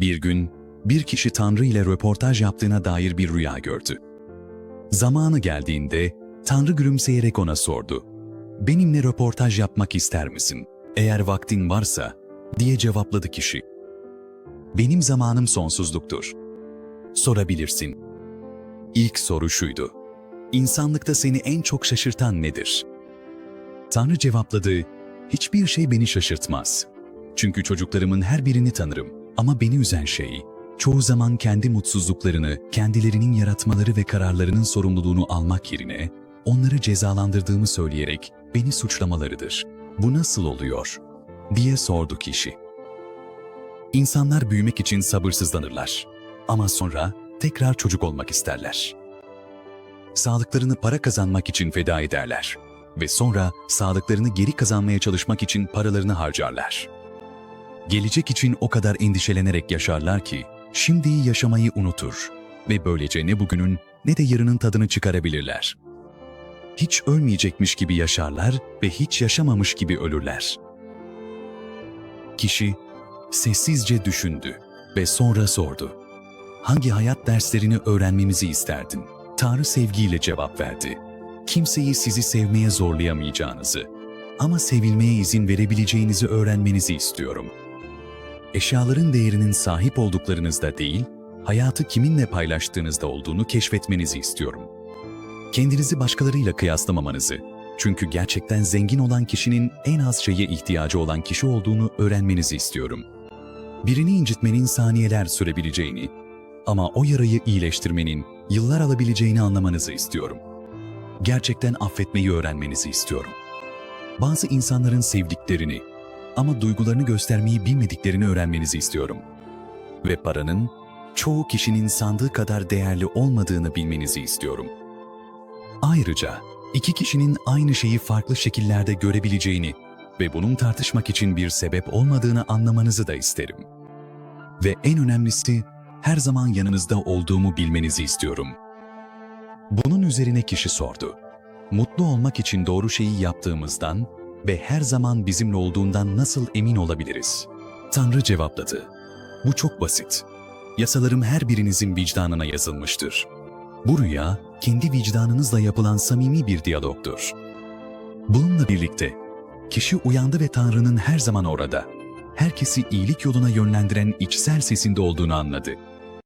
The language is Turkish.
Bir gün bir kişi Tanrı ile röportaj yaptığına dair bir rüya gördü. Zamanı geldiğinde Tanrı gülümseyerek ona sordu. Benimle röportaj yapmak ister misin? Eğer vaktin varsa, diye cevapladı kişi. Benim zamanım sonsuzluktur. Sorabilirsin. İlk soru şuydu. İnsanlıkta seni en çok şaşırtan nedir? Tanrı cevapladı, hiçbir şey beni şaşırtmaz. Çünkü çocuklarımın her birini tanırım. Ama beni üzen şey, çoğu zaman kendi mutsuzluklarını, kendilerinin yaratmaları ve kararlarının sorumluluğunu almak yerine, onları cezalandırdığımı söyleyerek beni suçlamalarıdır. Bu nasıl oluyor? diye sordu kişi. İnsanlar büyümek için sabırsızlanırlar. Ama sonra tekrar çocuk olmak isterler. Sağlıklarını para kazanmak için feda ederler. Ve sonra sağlıklarını geri kazanmaya çalışmak için paralarını harcarlar. Gelecek için o kadar endişelenerek yaşarlar ki, şimdiyi yaşamayı unutur ve böylece ne bugünün ne de yarının tadını çıkarabilirler. Hiç ölmeyecekmiş gibi yaşarlar ve hiç yaşamamış gibi ölürler. Kişi sessizce düşündü ve sonra sordu. Hangi hayat derslerini öğrenmemizi isterdin? Tanrı sevgiyle cevap verdi. Kimseyi sizi sevmeye zorlayamayacağınızı ama sevilmeye izin verebileceğinizi öğrenmenizi istiyorum. Eşyaların değerinin sahip olduklarınızda değil, hayatı kiminle paylaştığınızda olduğunu keşfetmenizi istiyorum. Kendinizi başkalarıyla kıyaslamamanızı, çünkü gerçekten zengin olan kişinin en az şeye ihtiyacı olan kişi olduğunu öğrenmenizi istiyorum. Birini incitmenin saniyeler sürebileceğini ama o yarayı iyileştirmenin yıllar alabileceğini anlamanızı istiyorum. Gerçekten affetmeyi öğrenmenizi istiyorum. Bazı insanların sevdiklerini ama duygularını göstermeyi bilmediklerini öğrenmenizi istiyorum. Ve paranın çoğu kişinin sandığı kadar değerli olmadığını bilmenizi istiyorum. Ayrıca iki kişinin aynı şeyi farklı şekillerde görebileceğini ve bunun tartışmak için bir sebep olmadığını anlamanızı da isterim. Ve en önemlisi her zaman yanınızda olduğumu bilmenizi istiyorum. Bunun üzerine kişi sordu. Mutlu olmak için doğru şeyi yaptığımızdan ve her zaman bizimle olduğundan nasıl emin olabiliriz? Tanrı cevapladı. Bu çok basit. Yasalarım her birinizin vicdanına yazılmıştır. Bu rüya, kendi vicdanınızla yapılan samimi bir diyalogdur. Bununla birlikte, kişi uyandı ve Tanrı'nın her zaman orada, herkesi iyilik yoluna yönlendiren içsel sesinde olduğunu anladı.